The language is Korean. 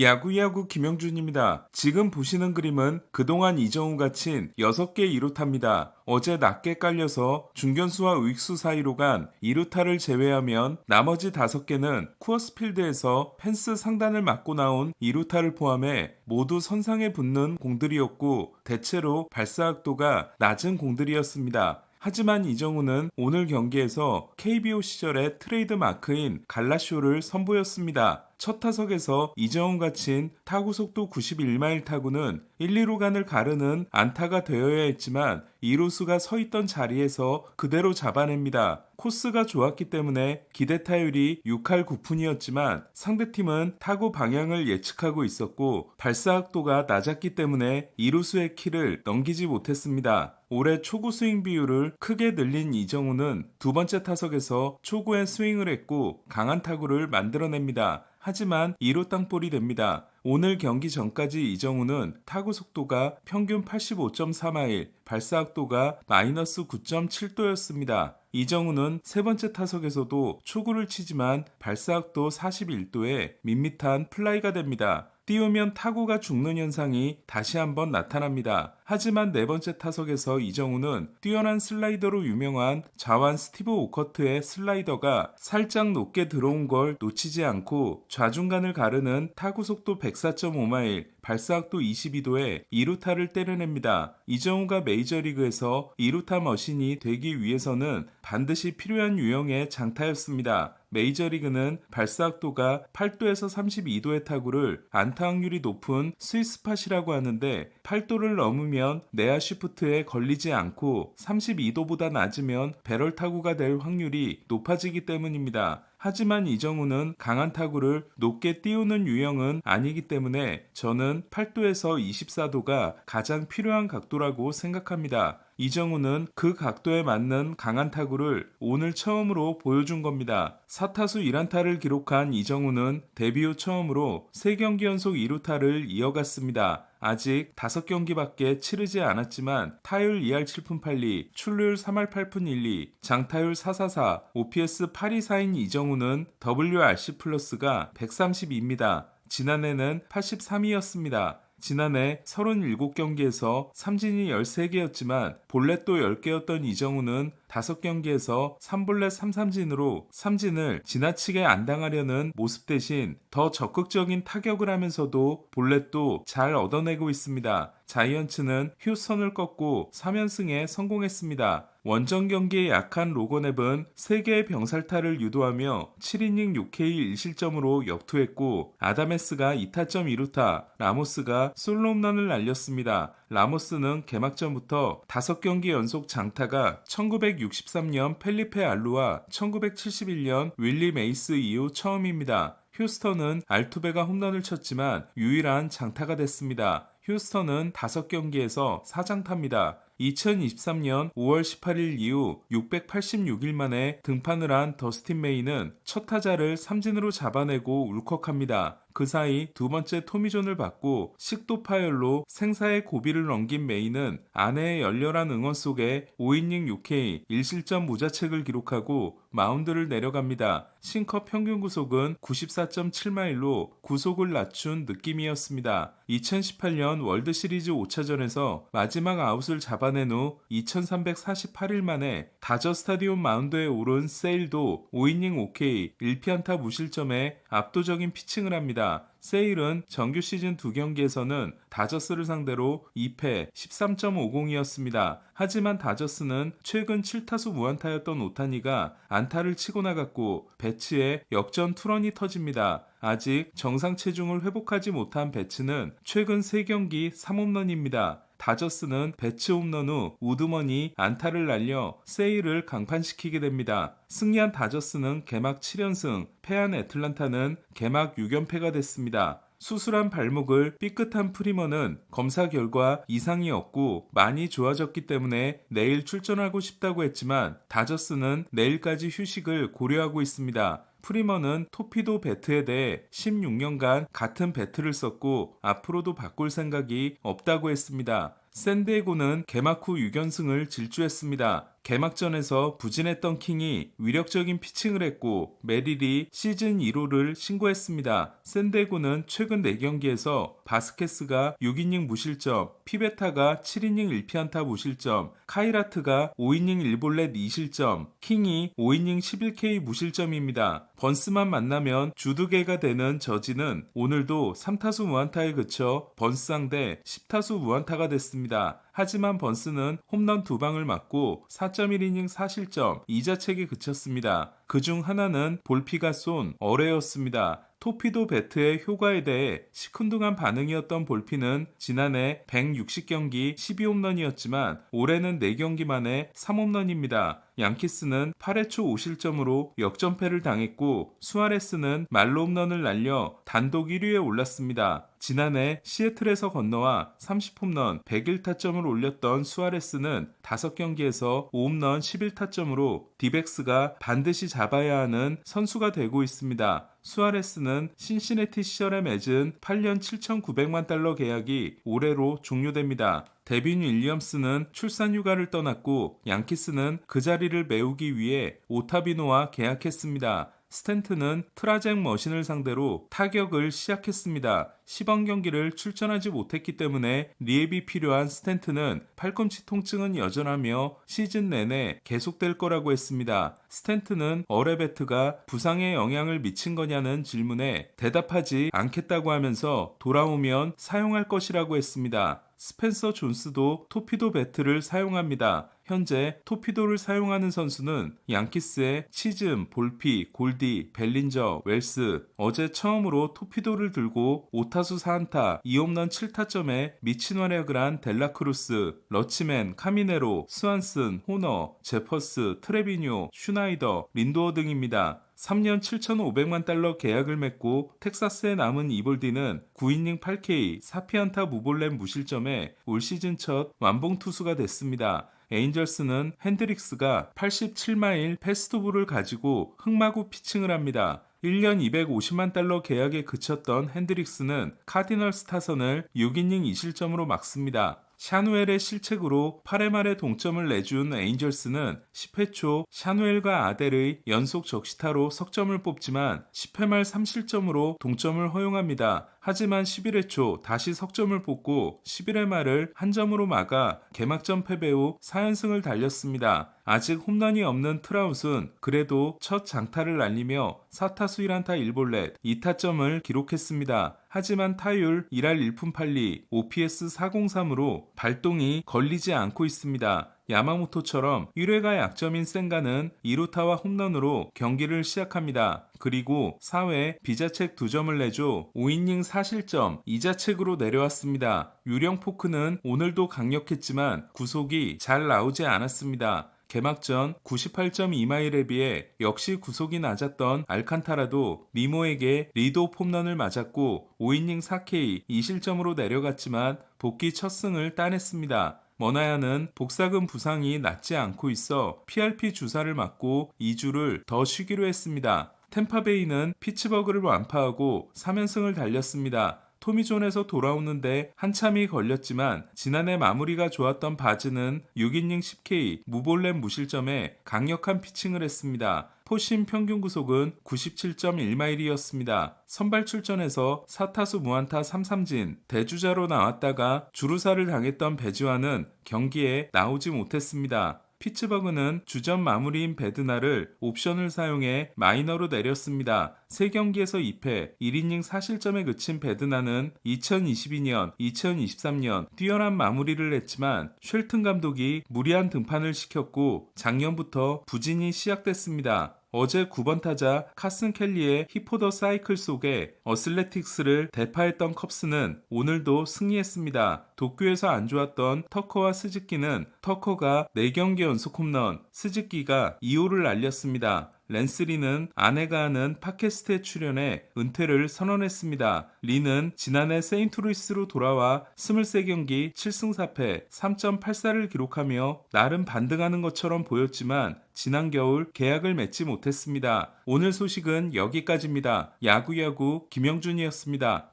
야구야구 김영준입니다. 지금 보시는 그림은 그동안 이정우가 친 6개 2루타입니다. 어제 낮게 깔려서 중견수와 우익수 사이로 간 2루타를 제외하면 나머지 5개는 쿠어스필드에서 펜스 상단을 맞고 나온 2루타를 포함해 모두 선상에 붙는 공들이었고 대체로 발사각도가 낮은 공들이었습니다. 하지만 이정우는 오늘 경기에서 KBO 시절의 트레이드 마크인 갈라쇼를 선보였습니다. 첫 타석에서 이정우가 친 타구 속도 91마일 타구는 1, 2루 간을 가르는 안타가 되어야 했지만 2루수가 서 있던 자리에서 그대로 잡아냅니다. 코스가 좋았기 때문에 기대 타율이 6할 9푼이었지만 상대팀은 타구 방향을 예측하고 있었고 발사각도가 낮았기 때문에 2루수의 키를 넘기지 못했습니다. 올해 초구 스윙 비율을 크게 늘린 이정우는 두 번째 타석에서 초구에 스윙을 했고 강한 타구를 만들어냅니다. 하지만 2루 땅볼이 됩니다. 오늘 경기 전까지 이정우는 타구 속도가 평균 85.4마일, 발사각도가 마이너스 9.7도였습니다. 이정우는 세 번째 타석에서도 초구를 치지만 발사각도 41도에 밋밋한 플라이가 됩니다. 띄우면 타구가 죽는 현상이 다시 한번 나타납니다. 하지만 네 번째 타석에서 이정우는 뛰어난 슬라이더로 유명한 자완 스티브 오커트의 슬라이더가 살짝 높게 들어온 걸 놓치지 않고 좌중간을 가르는 타구 속도 104.5마일, 발사각도 22도에 2루타를 때려냅니다. 이정우가 메이저리그에서 2루타 머신이 되기 위해서는 반드시 필요한 유형의 장타였습니다. 메이저리그는 발사각도가 8도에서 32도의 타구를 안타 확률이 높은 스위스팟이라고 하는데 8도를 넘으면 내야 쉬프트에 걸리지 않고 32도보다 낮으면 배럴 타구가 될 확률이 높아지기 때문입니다. 하지만 이정우는 강한 타구를 높게 띄우는 유형은 아니기 때문에 저는 8도에서 24도가 가장 필요한 각도라고 생각합니다. 이정우는 그 각도에 맞는 강한 타구를 오늘 처음으로 보여준 겁니다. 4타수 1안타를 기록한 이정우는 데뷔 후 처음으로 3경기 연속 2루타를 이어갔습니다. 아직 5경기밖에 치르지 않았지만 타율 2할 7푼 8리, 출루율 3할 8푼 1리, 장타율 444, OPS 824인 이정우는 WRC 플러스가 132입니다. 지난해는 83이었습니다. 지난해 37경기에서 삼진이 13개였지만 볼넷도 10개였던 이정우는 5경기에서 3볼넷 3삼진으로 삼진을 지나치게 안 당하려는 모습 대신 더 적극적인 타격을 하면서도 볼넷도 잘 얻어내고 있습니다. 자이언츠는 휴스턴을 꺾고 3연승에 성공했습니다. 원정 경기에 약한 로건앱은 3개의 병살타를 유도하며 7이닝 6K 1실점으로 역투했고 아다메스가 2타점 2루타, 라모스가 솔로 홈런을 날렸습니다. 라모스는 개막전부터 5경기 연속 장타가 1963년 펠리페 알루와 1971년 윌리 메이스 이후 처음입니다. 휴스턴은 알투베가 홈런을 쳤지만 유일한 장타가 됐습니다. 휴스턴은 5경기에서 4장타입니다. 2023년 5월 18일 이후 686일 만에 등판을 한 더스틴 메이는 첫 타자를 삼진으로 잡아내고 울컥합니다. 그 사이 두 번째 토미존을 받고 식도 파열로 생사의 고비를 넘긴 메이는 아내의 열렬한 응원 속에 5이닝 6K 1실점 무자책을 기록하고 마운드를 내려갑니다. 싱커 평균 구속은 94.7마일로 구속을 낮춘 느낌이었습니다. 2018년 월드 시리즈 5차전에서 마지막 아웃을 잡아낸 후 2348일 만에 다저 스타디움 마운드에 오른 세일도 5이닝 5K 1피안타 무실점에 압도적인 피칭을 합니다. 세일은 정규 시즌 두 경기에서는 다저스를 상대로 2패 13.50이었습니다. 하지만 다저스는 최근 7타수 무안타였던 오타니가 안타를 치고 나갔고 배치에 역전 투런이 터집니다. 아직 정상 체중을 회복하지 못한 배츠는 최근 3경기 3홈런입니다. 다저스는 배츠 홈런 후 우드먼이 안타를 날려 세일을 강판시키게 됩니다. 승리한 다저스는 개막 7연승, 패한 애틀란타는 개막 6연패가 됐습니다. 수술한 발목을 삐끗한 프리머는 검사 결과 이상이 없고 많이 좋아졌기 때문에 내일 출전하고 싶다고 했지만 다저스는 내일까지 휴식을 고려하고 있습니다. 프리머는 토피도 배트에 대해 16년간 같은 배트를 썼고 앞으로도 바꿀 생각이 없다고 했습니다. 샌디에고는 개막 후 6연승을 질주했습니다. 개막전에서 부진했던 킹이 위력적인 피칭을 했고 메릴이 시즌 1호를 신고했습니다. 샌데고는 최근 4경기에서 바스케스가 6이닝 무실점, 피베타가 7이닝 1피안타 무실점, 카이라트가 5이닝 1볼넷 2실점, 킹이 5이닝 11K 무실점입니다. 번스만 만나면 주두개가 되는 저지는 오늘도 3타수 무안타에 그쳐 번스 상대 10타수 무안타가 됐습니다. 하지만 번스는 홈런 두 방을 맞고 4.1이닝 4실점 2자책에 그쳤습니다. 그중 하나는 볼피가 쏜 어뢰였습니다. 토피도 배트의 효과에 대해 시큰둥한 반응이었던 볼피는 지난해 160경기 12홈런이었지만 올해는 4경기 만에 3홈런입니다. 양키스는 8회 초 5실점으로 역전패를 당했고 수아레스는 말로 홈런을 날려 단독 1위에 올랐습니다. 지난해 시애틀에서 건너와 30홈런 101타점을 올렸던 수아레스는 5경기에서 5홈런 11타점으로 디백스가 반드시 잡아야 하는 선수가 되고 있습니다. 수아레스는 신시내티 시절에 맺은 8년 7,900만 달러 계약이 올해로 종료됩니다. 데빈 윌리엄스는 출산 휴가를 떠났고 양키스는 그 자리를 메우기 위해 오타비노와 계약했습니다. 스탠트는 트라잭 머신을 상대로 타격을 시작했습니다. 시범 경기를 출전하지 못했기 때문에 리앱이 필요한 스탠트는 팔꿈치 통증은 여전하며 시즌 내내 계속될 거라고 했습니다. 스탠트는 어레베트가 부상에 영향을 미친 거냐는 질문에 대답하지 않겠다고 하면서 돌아오면 사용할 것이라고 했습니다. 스펜서 존스도 토피도 배트를 사용합니다. 현재 토피도를 사용하는 선수는 양키스의 치즘, 볼피, 골디, 벨린저, 웰스 어제 처음으로 토피도를 들고 5타수 4안타 2홈런 7타점에 미친 활약을 한 델라크루스, 러치맨, 카미네로, 스완슨, 호너, 제퍼스, 트레비뇨, 슈나이더, 린도어 등입니다. 3년 7,500만 달러 계약을 맺고 텍사스에 남은 이볼디는 9이닝 8K 4피안타 무볼렘 무실점에 올 시즌 첫 완봉 투수가 됐습니다. 에인절스는 핸드릭스가 87마일 패스트볼을 가지고 흑마구 피칭을 합니다. 1년 250만 달러 계약에 그쳤던 핸드릭스는 카디널스 타선을 6이닝 2실점으로 막습니다. 샤누엘의 실책으로 8회 말에 동점을 내준 에인절스는 10회 초 샤누엘과 아델의 연속 적시타로 석점을 뽑지만 10회 말 3실점으로 동점을 허용합니다. 하지만 11회 초 다시 석점을 뽑고 11회 말을 한 점으로 막아 개막전 패배 후 4연승을 달렸습니다. 아직 홈런이 없는 트라웃은 그래도 첫 장타를 날리며 4타수 1안타 1볼넷 2타점을 기록했습니다. 하지만 타율 1할 1푼 8리 OPS 403으로 발동이 걸리지 않고 있습니다. 야마모토처럼 1회가 약점인 센가는 2루타와 홈런으로 경기를 시작합니다. 그리고 4회 비자책 2점을 내줘 5이닝 4실점 2자책으로 내려왔습니다. 유령 포크는 오늘도 강력했지만 구속이 잘 나오지 않았습니다. 개막전 98.2마일에 비해 역시 구속이 낮았던 알칸타라도 니모에게 리도 폼런을 맞았고 5이닝 4K 2실점으로 내려갔지만 복귀 첫 승을 따냈습니다. 머나야는 복사근 부상이 낫지 않고 있어 PRP 주사를 맞고 2주를 더 쉬기로 했습니다. 템파베이는 피츠버그를 완파하고 3연승을 달렸습니다. 토미존에서 돌아오는데 한참이 걸렸지만 지난해 마무리가 좋았던 바즈는 6이닝 10K 무볼렘 무실점에 강력한 피칭을 했습니다. 포심 평균 구속은 97.1마일이었습니다. 선발 출전에서 4타수 무안타 3삼진 대주자로 나왔다가 주루사를 당했던 배지와는 경기에 나오지 못했습니다. 피츠버그는 주전 마무리인 베드나를 옵션을 사용해 마이너로 내렸습니다. 3경기에서 2패, 1이닝 4실점에 그친 베드나는 2022년, 2023년 뛰어난 마무리를 했지만 쉘튼 감독이 무리한 등판을 시켰고 작년부터 부진이 시작됐습니다. 어제 9번 타자 카슨 켈리의 히포더 사이클 속에 어슬레틱스를 대파했던 컵스는 오늘도 승리했습니다. 도쿄에서 안 좋았던 터커와 스즈키는 터커가 4경기 연속 홈런, 스즈키가 2호를 날렸습니다. 랜스리는 아내가 하는 팟캐스트에 출연해 은퇴를 선언했습니다. 리는 지난해 세인트루이스로 돌아와 23경기 7승 4패 3.84를 기록하며 나름 반등하는 것처럼 보였지만 지난 겨울 계약을 맺지 못했습니다. 오늘 소식은 여기까지입니다. 야구야구 김영준이었습니다.